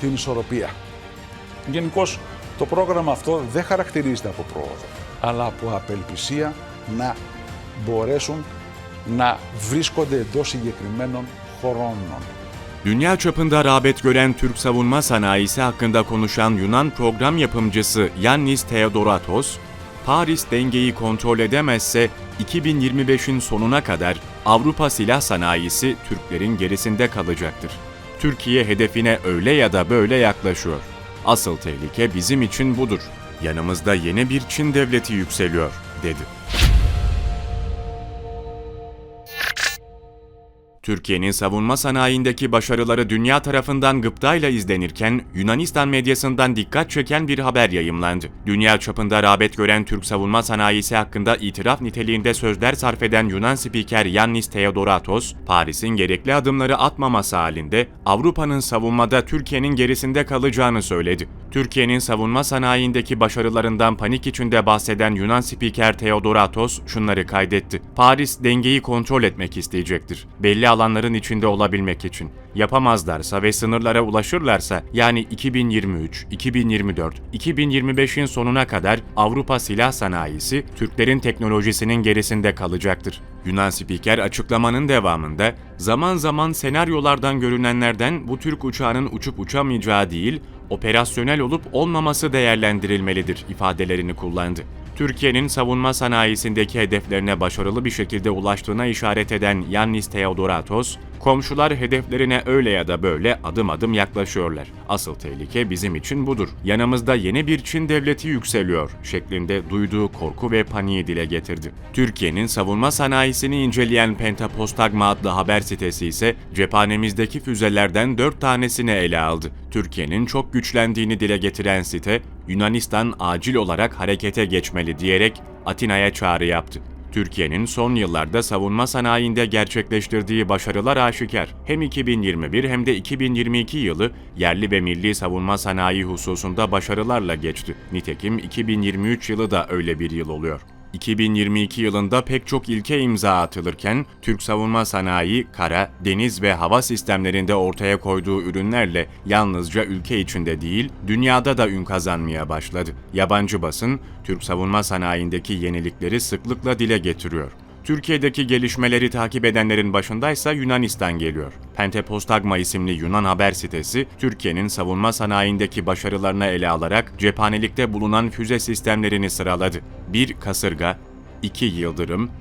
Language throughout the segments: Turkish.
την ισορροπία. Γενικώ το πρόγραμμα αυτό δεν χαρακτηρίζεται από πρόοδο, αλλά από απελπισία να μπορέσουν να βρίσκονται εντός συγκεκριμένων χρόνων. Dünya çapında rağbet gören Türk savunma sanayisi hakkında konuşan Yunan program yapımcısı Yannis Theodoratos, Paris dengeyi kontrol edemezse 2025'in sonuna kadar Avrupa silah sanayisi Türklerin gerisinde kalacaktır. Türkiye hedefine öyle ya da böyle yaklaşıyor. Asıl tehlike bizim için budur. Yanımızda yeni bir Çin devleti yükseliyor, dedi. Türkiye'nin savunma sanayindeki başarıları dünya tarafından gıptayla izlenirken Yunanistan medyasından dikkat çeken bir haber yayımlandı. Dünya çapında rağbet gören Türk savunma sanayisi hakkında itiraf niteliğinde sözler sarf eden Yunan spiker Yannis Theodoratos, Paris'in gerekli adımları atmaması halinde Avrupa'nın savunmada Türkiye'nin gerisinde kalacağını söyledi. Türkiye'nin savunma sanayindeki başarılarından panik içinde bahseden Yunan spiker Theodoratos şunları kaydetti. Paris dengeyi kontrol etmek isteyecektir. Belli alanların içinde olabilmek için. Yapamazlarsa ve sınırlara ulaşırlarsa yani 2023, 2024, 2025'in sonuna kadar Avrupa silah sanayisi Türklerin teknolojisinin gerisinde kalacaktır. Yunan spiker açıklamanın devamında zaman zaman senaryolardan görünenlerden bu Türk uçağının uçup uçamayacağı değil, operasyonel olup olmaması değerlendirilmelidir ifadelerini kullandı. Türkiye'nin savunma sanayisindeki hedeflerine başarılı bir şekilde ulaştığına işaret eden Yannis Theodoratos, komşular hedeflerine öyle ya da böyle adım adım yaklaşıyorlar. Asıl tehlike bizim için budur. Yanımızda yeni bir Çin devleti yükseliyor şeklinde duyduğu korku ve paniği dile getirdi. Türkiye'nin savunma sanayisini inceleyen Pentapostagma adlı haber sitesi ise cephanemizdeki füzelerden 4 tanesini ele aldı. Türkiye'nin çok güçlendiğini dile getiren site, Yunanistan acil olarak harekete geçmeli diyerek Atina'ya çağrı yaptı. Türkiye'nin son yıllarda savunma sanayinde gerçekleştirdiği başarılar aşikar. Hem 2021 hem de 2022 yılı yerli ve milli savunma sanayi hususunda başarılarla geçti. Nitekim 2023 yılı da öyle bir yıl oluyor. 2022 yılında pek çok ilke imza atılırken Türk savunma sanayi kara, deniz ve hava sistemlerinde ortaya koyduğu ürünlerle yalnızca ülke içinde değil, dünyada da ün kazanmaya başladı. Yabancı basın Türk savunma sanayindeki yenilikleri sıklıkla dile getiriyor. Türkiye'deki gelişmeleri takip edenlerin başındaysa Yunanistan geliyor. Pentepostagma isimli Yunan haber sitesi, Türkiye'nin savunma sanayindeki başarılarını ele alarak cephanelikte bulunan füze sistemlerini sıraladı. 1 kasırga, 2 yıldırım,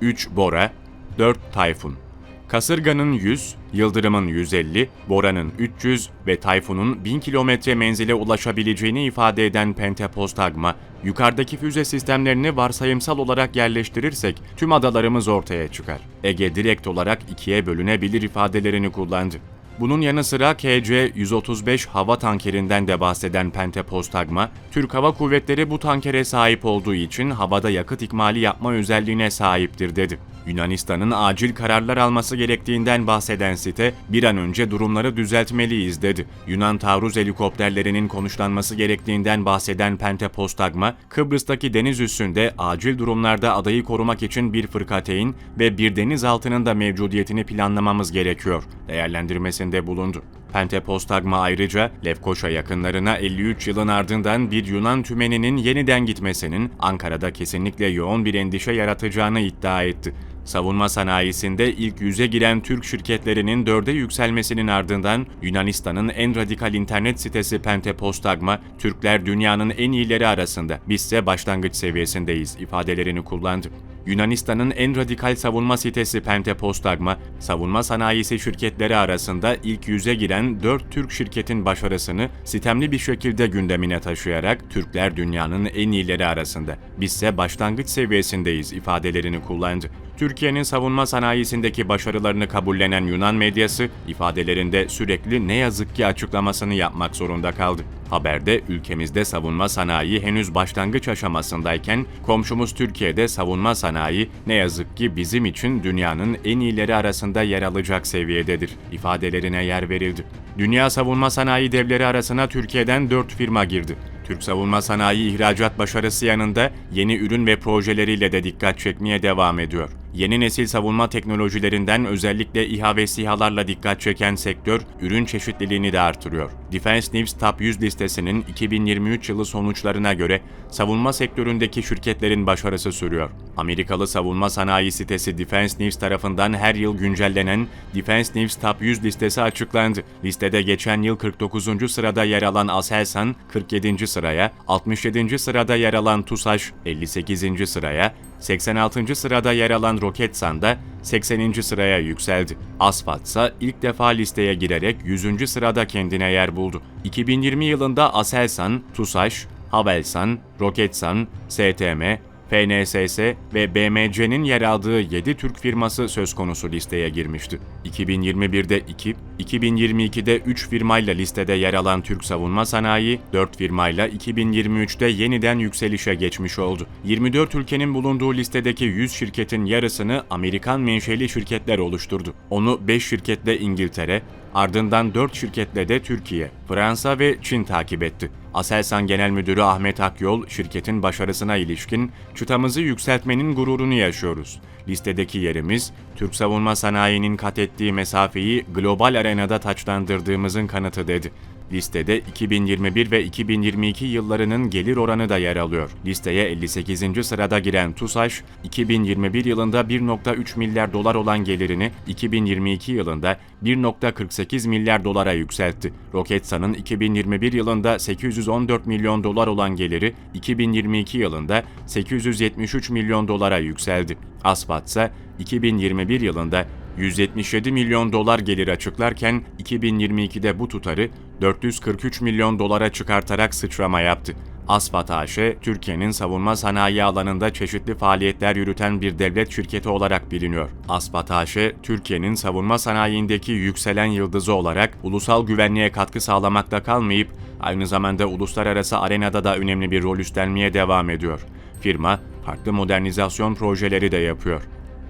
3 bora, 4 tayfun. Kasırganın 100, Yıldırım'ın 150, Bora'nın 300 ve Tayfun'un 1000 kilometre menzile ulaşabileceğini ifade eden Pentapostagma, yukarıdaki füze sistemlerini varsayımsal olarak yerleştirirsek tüm adalarımız ortaya çıkar. Ege direkt olarak ikiye bölünebilir ifadelerini kullandı. Bunun yanı sıra KC-135 hava tankerinden de bahseden Pentapostagma, Türk Hava Kuvvetleri bu tankere sahip olduğu için havada yakıt ikmali yapma özelliğine sahiptir dedi. Yunanistan'ın acil kararlar alması gerektiğinden bahseden site, bir an önce durumları düzeltmeliyiz dedi. Yunan taarruz helikopterlerinin konuşlanması gerektiğinden bahseden Pentapostagma, Kıbrıs'taki deniz üssünde acil durumlarda adayı korumak için bir fırkateyn ve bir denizaltının da mevcudiyetini planlamamız gerekiyor değerlendirmesinde bulundu. Pentapostagma ayrıca Lefkoşa yakınlarına 53 yılın ardından bir Yunan tümeninin yeniden gitmesinin Ankara'da kesinlikle yoğun bir endişe yaratacağını iddia etti. Savunma sanayisinde ilk yüze giren Türk şirketlerinin dörde yükselmesinin ardından Yunanistan'ın en radikal internet sitesi Pentapostagma, Türkler dünyanın en iyileri arasında, bizse başlangıç seviyesindeyiz ifadelerini kullandı. Yunanistan'ın en radikal savunma sitesi Pentapostagma, savunma sanayisi şirketleri arasında ilk yüze giren 4 Türk şirketin başarısını sistemli bir şekilde gündemine taşıyarak Türkler dünyanın en iyileri arasında, bizse başlangıç seviyesindeyiz ifadelerini kullandı. Türkiye'nin savunma sanayisindeki başarılarını kabullenen Yunan medyası ifadelerinde sürekli ne yazık ki açıklamasını yapmak zorunda kaldı. Haberde ülkemizde savunma sanayi henüz başlangıç aşamasındayken komşumuz Türkiye'de savunma sanayi ne yazık ki bizim için dünyanın en iyileri arasında yer alacak seviyededir ifadelerine yer verildi. Dünya savunma sanayi devleri arasına Türkiye'den 4 firma girdi. Türk savunma sanayi ihracat başarısı yanında yeni ürün ve projeleriyle de dikkat çekmeye devam ediyor. Yeni nesil savunma teknolojilerinden özellikle İHA ve SİHA'larla dikkat çeken sektör, ürün çeşitliliğini de artırıyor. Defense News Top 100 listesinin 2023 yılı sonuçlarına göre savunma sektöründeki şirketlerin başarısı sürüyor. Amerikalı savunma sanayi sitesi Defense News tarafından her yıl güncellenen Defense News Top 100 listesi açıklandı. Listede geçen yıl 49. sırada yer alan Aselsan 47. sıraya, 67. sırada yer alan TUSAŞ 58. sıraya, 86. sırada yer alan Roketsan da 80. sıraya yükseldi. Asfalt ise ilk defa listeye girerek 100. sırada kendine yer buldu. 2020 yılında Aselsan, TUSAŞ, Havelsan, Roketsan, STM, FNSS ve BMC'nin yer aldığı 7 Türk firması söz konusu listeye girmişti. 2021'de 2, 2022'de 3 firmayla listede yer alan Türk savunma sanayi, 4 firmayla 2023'te yeniden yükselişe geçmiş oldu. 24 ülkenin bulunduğu listedeki 100 şirketin yarısını Amerikan menşeli şirketler oluşturdu. Onu 5 şirketle İngiltere, ardından 4 şirketle de Türkiye, Fransa ve Çin takip etti. Aselsan Genel Müdürü Ahmet Akyol, şirketin başarısına ilişkin çıtamızı yükseltmenin gururunu yaşıyoruz. Listedeki yerimiz, Türk savunma sanayinin kat ettiği mesafeyi global arenada taçlandırdığımızın kanıtı dedi. Listede 2021 ve 2022 yıllarının gelir oranı da yer alıyor. Listeye 58. sırada giren TUSAŞ, 2021 yılında 1.3 milyar dolar olan gelirini 2022 yılında 1.48 milyar dolara yükseltti. Roketsan'ın 2021 yılında 814 milyon dolar olan geliri 2022 yılında 873 milyon dolara yükseldi. Aspat ise 2021 yılında 177 milyon dolar gelir açıklarken 2022'de bu tutarı 443 milyon dolara çıkartarak sıçrama yaptı. Asfat AŞ, Türkiye'nin savunma sanayi alanında çeşitli faaliyetler yürüten bir devlet şirketi olarak biliniyor. Asfat AŞ, Türkiye'nin savunma sanayindeki yükselen yıldızı olarak ulusal güvenliğe katkı sağlamakta kalmayıp aynı zamanda uluslararası arenada da önemli bir rol üstlenmeye devam ediyor. Firma, farklı modernizasyon projeleri de yapıyor.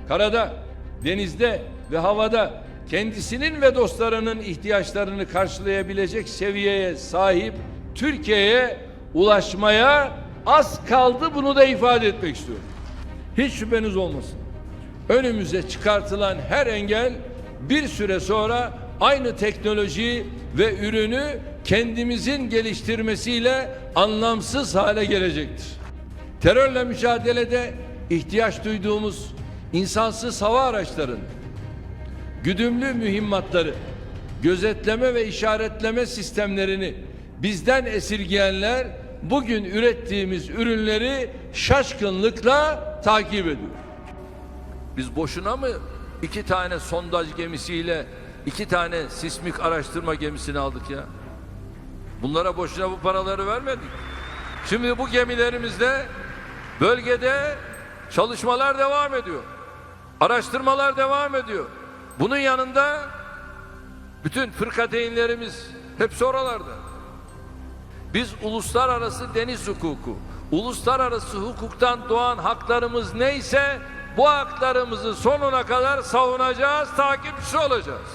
karada, denizde ve havada kendisinin ve dostlarının ihtiyaçlarını karşılayabilecek seviyeye sahip Türkiye'ye ulaşmaya az kaldı bunu da ifade etmek istiyorum. Hiç şüpheniz olmasın. Önümüze çıkartılan her engel bir süre sonra aynı teknolojiyi ve ürünü kendimizin geliştirmesiyle anlamsız hale gelecektir. Terörle mücadelede ihtiyaç duyduğumuz insansız hava araçların, güdümlü mühimmatları, gözetleme ve işaretleme sistemlerini bizden esirgeyenler bugün ürettiğimiz ürünleri şaşkınlıkla takip ediyor. Biz boşuna mı iki tane sondaj gemisiyle iki tane sismik araştırma gemisini aldık ya? Bunlara boşuna bu paraları vermedik. Şimdi bu gemilerimizde bölgede çalışmalar devam ediyor. Araştırmalar devam ediyor. Bunun yanında bütün fırkateynlerimiz hepsi oralarda. Biz uluslararası deniz hukuku, uluslararası hukuktan doğan haklarımız neyse bu haklarımızı sonuna kadar savunacağız, takipçisi olacağız.